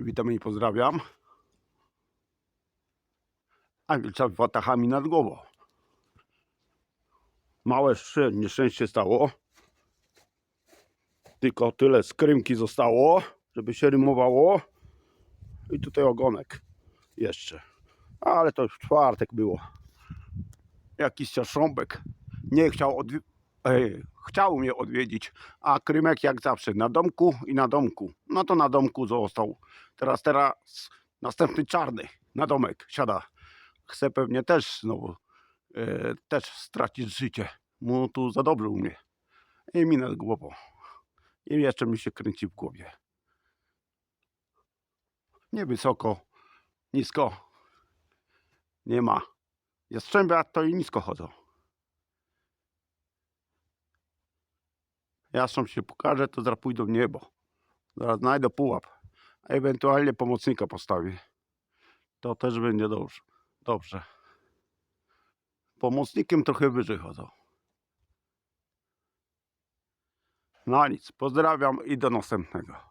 Witam i pozdrawiam. A Wilcza watachami nad głową. Małe nieszczęście stało. Tylko tyle skrymki zostało, żeby się rymowało. I tutaj ogonek jeszcze. Ale to już w czwartek było. Jakiś ciasząbek nie chciał odwi- Ej, chciał mnie odwiedzić, a Krymek jak zawsze na domku i na domku. No to na domku został. Teraz, teraz następny czarny na domek siada. Chce pewnie też znowu e, też stracić życie. Mu tu za dobrze mnie. I mi nad głową. I jeszcze mi się kręci w głowie. Nie wysoko, nisko. Nie ma. Jastrzębia to i nisko chodzą. Jastrząb się pokaże, to zaraz pójdą w niebo. Zaraz znajdę pułap. Ewentualnie pomocnika postawię. To też będzie dobrze. Dobrze. Pomocnikiem trochę wyżej chodzą. No nic, pozdrawiam i do następnego.